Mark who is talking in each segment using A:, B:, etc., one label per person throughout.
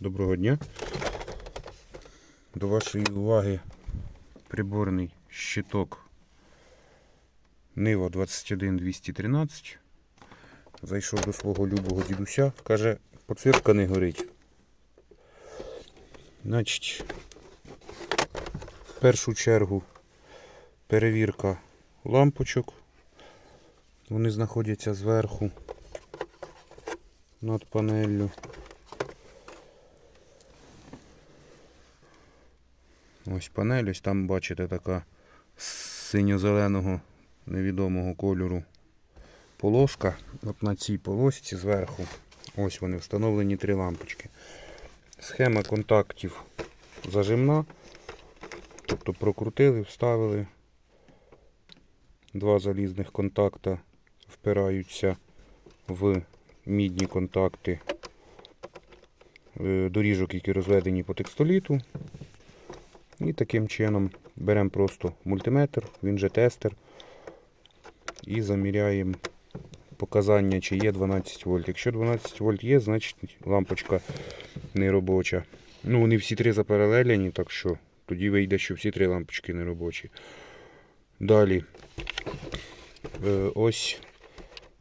A: Доброго дня. До вашої уваги приборний щиток Нива 21213. Зайшов до свого любого дідуся, каже, поцирка не горить. Значить, в першу чергу перевірка лампочок. Вони знаходяться зверху над панеллю. Ось панель, ось там бачите така синьо-зеленого невідомого кольору полоска. От на цій полосці зверху ось вони встановлені три лампочки. Схема контактів зажимна. Тобто прокрутили, вставили. Два залізних контакта впираються в мідні контакти е, доріжок, які розведені по текстоліту. І таким чином беремо просто мультиметр, він же тестер, і заміряємо показання, чи є 12 вольт. Якщо 12 вольт є, значить лампочка не робоча. Ну, вони всі три запаралелені, так що тоді вийде, що всі три лампочки не робочі. Далі е, ось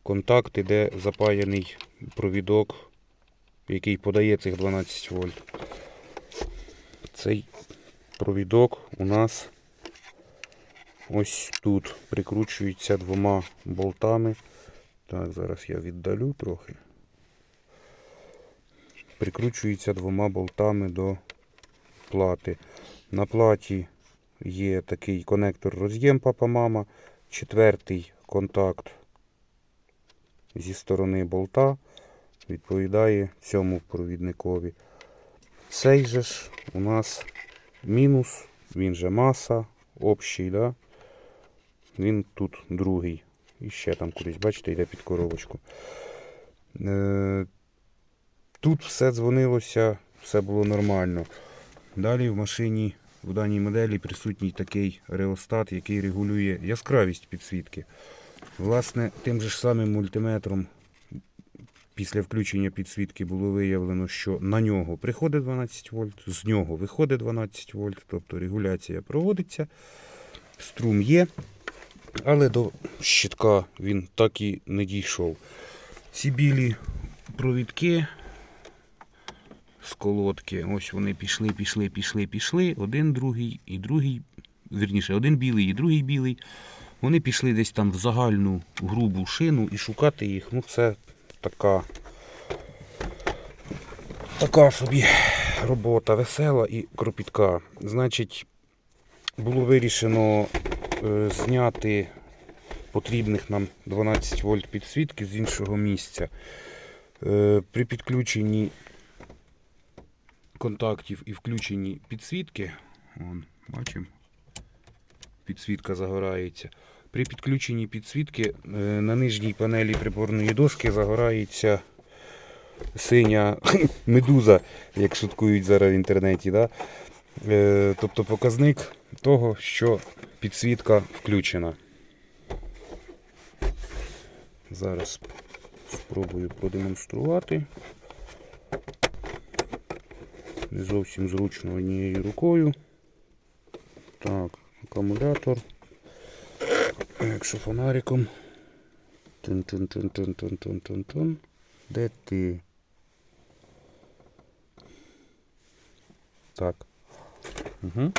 A: контакти, де запаяний провідок, який подає цих 12 вольт. Цей провідок у нас ось тут прикручується двома болтами. Так, зараз я віддалю трохи. Прикручується двома болтами до плати. На платі є такий конектор роз'єм папа-мама. Четвертий контакт зі сторони болта відповідає цьому провідникові. Цей же ж у нас мінус, він же маса, общий, да? він тут другий. І ще там кудись, бачите, йде під коробочку. Е, Тут все дзвонилося, все було нормально. Далі в машині в даній моделі присутній такий реостат, який регулює яскравість підсвітки. Власне, тим же ж самим мультиметром після включення підсвітки було виявлено, що на нього приходить 12 вольт, з нього виходить 12 вольт, тобто регуляція проводиться, струм є, але до щитка він так і не дійшов. Ці білі провідки з колодки, ось вони пішли, пішли, пішли, пішли. Один, другий і другий, вірніше, один білий і другий білий. Вони пішли десь там в загальну грубу шину і шукати їх, ну це така така собі робота весела і кропітка. Значить, було вирішено е, зняти потрібних нам 12 вольт підсвітки з іншого місця. Е, при підключенні контактів і включенні підсвітки, вон, бачимо, підсвітка загорається. При підключенні підсвітки е, на нижній панелі приборної доски загорається синя медуза, як шуткують зараз в інтернеті. Да? Е, Тобто показник того, що підсвітка включена. Зараз спробую продемонструвати. Не зовсім зручно однією рукою. Так, акумулятор. Якщо фонариком. Тун-тун-тун-тун-тун-тун-тун. Де ти? Так. Угу.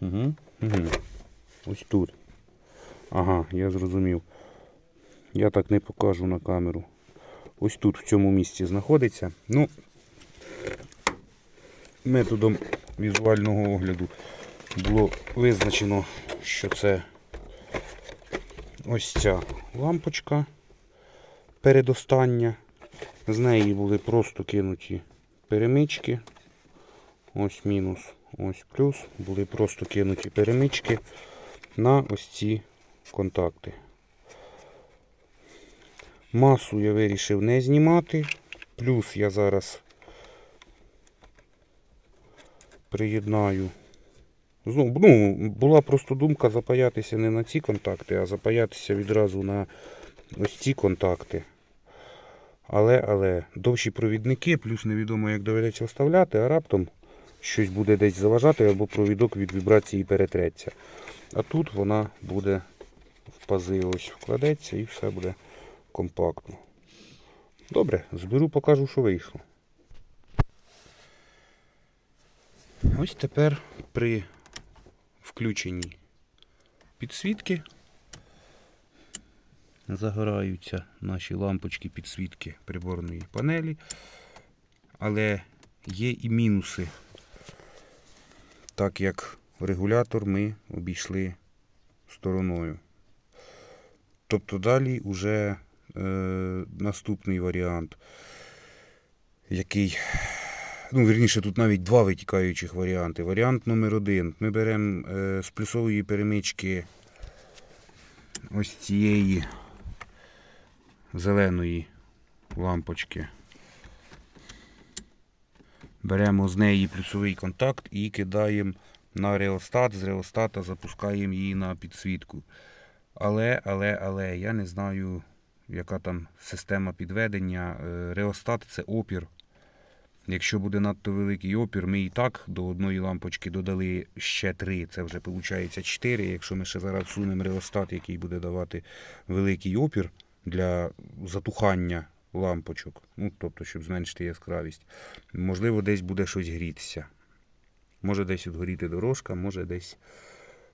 A: Угу. Угу. Ось тут. Ага, я зрозумів. Я так не покажу на камеру. Ось тут в цьому місці знаходиться. Ну, методом візуального огляду було визначено, що це ось ця лампочка передостання. З неї були просто кинуті перемички. Ось мінус, ось плюс. Були просто кинуті перемички на ось ці контакти. Масу я вирішив не знімати. Плюс я зараз приєднаю. Знову, ну, була просто думка запаятися не на ці контакти, а запаятися відразу на ось ці контакти. Але, але довші провідники, плюс невідомо, як доведеться вставляти, а раптом щось буде десь заважати, або провідок від вібрації перетреться. А тут вона буде в пази ось вкладеться і все буде компактно. Добре, зберу, покажу, що вийшло. Ось тепер при включенні підсвітки загораються наші лампочки підсвітки приборної панелі. Але є і мінуси, так як регулятор ми обійшли стороною. Тобто далі вже е, наступний варіант, який, ну, вірніше, тут навіть два витікаючих варіанти. Варіант номер один. Ми беремо е, з плюсової перемички ось цієї зеленої лампочки. Беремо з неї плюсовий контакт і кидаємо на реостат. З реостата запускаємо її на підсвітку. Але, але, але я не знаю, яка там система підведення. Е, Реостат це опір. Якщо буде надто великий опір, ми і так до одної лампочки додали ще три. Це вже виходить 4. Якщо ми ще зараз всунемо реостат, який буде давати великий опір для затухання лампочок, ну, тобто, щоб зменшити яскравість, можливо, десь буде щось грітися. Може десь от горіти дорожка, може десь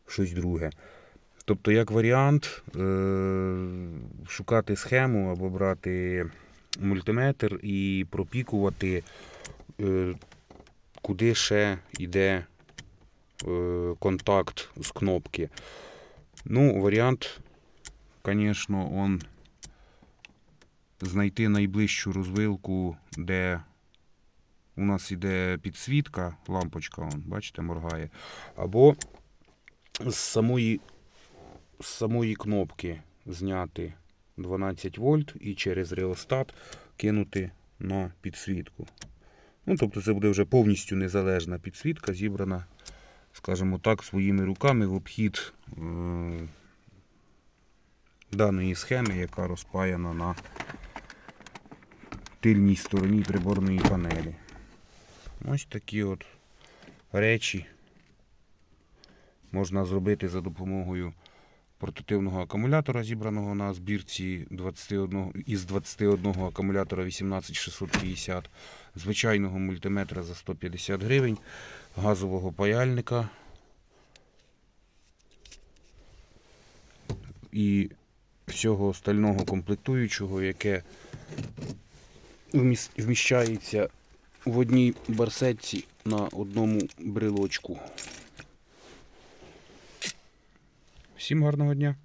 A: щось друге. Тобто, як варіант, е- шукати схему або брати мультиметр і пропікувати, куди ще йде е- контакт з кнопки. Ну, варіант, звісно, он знайти найближчу розвилку, де у нас іде підсвітка, лампочка, он, бачите, моргає. Або з самої, з самої кнопки зняти 12 вольт і через реостат кинути на підсвітку. Ну, тобто це буде вже повністю незалежна підсвітка, зібрана, скажімо так, своїми руками в обхід е- даної схеми, яка розпаяна на тильній стороні приборної панелі. Ось такі от речі можна зробити за допомогою портативного акумулятора, зібраного на збірці 21, із 21 акумулятора 18650, звичайного мультиметра за 150 гривень, газового паяльника і всього остального комплектуючого, яке вміщається в одній барсетці на одному брелочку. Всім гарного дня!